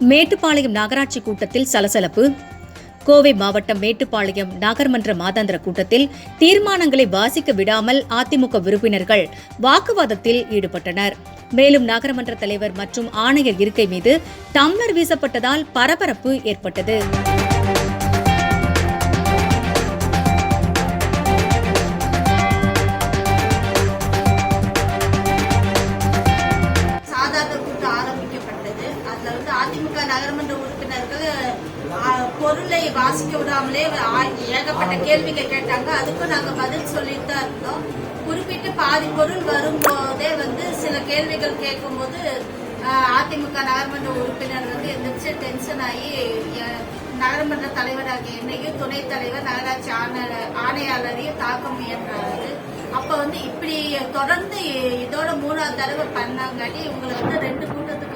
மேட்டுப்பாளையம் நகராட்சி கூட்டத்தில் சலசலப்பு. கோவை மாவட்டம் மேட்டுப்பாளையம் நாகர்மன்ற மாதாந்திர கூட்டத்தில் தீர்மானங்களை வாசிக்க விடாமல் அதிமுக உறுப்பினர்கள் வாக்குவாதத்தில் ஈடுபட்டனர். மேலும் நகரமன்ற தலைவர் மற்றும் ஆணையர் இருக்கை மீது டம்ளர் வீசப்பட்டதால் பரபரப்பு ஏற்பட்டது. சாதாரண அதில் வந்து அதிமுக நகரமன்ற உறுப்பினர்கள் பொருளை வாசிக்க விடாமலே ஆ- ஏகப்பட்ட கேள்விகள் கேட்டாங்க. அதுக்கும் நாங்கள் பதில் சொல்லிட்டு தான் இருந்தோம். குறிப்பிட்டு பாதி பொருள் வரும்போதே வந்து சில கேள்விகள் கேட்கும்போது அதிமுக நகரமன்ற உறுப்பினர் வந்து எந்திரிச்சு டென்ஷன் ஆகி நகரமன்ற தலைவராக என்னையும் துணைத் தலைவர் நகராட்சி ஆணை- ஆணையாளரையும் தாக்க முயன்றாரு. அப்ப வந்து இப்படி தொடர்ந்து இதோட மூணாவது தடவை பண்ணாங்காட்டி இவங்களை வந்து ரெண்டு கூட்டத்தை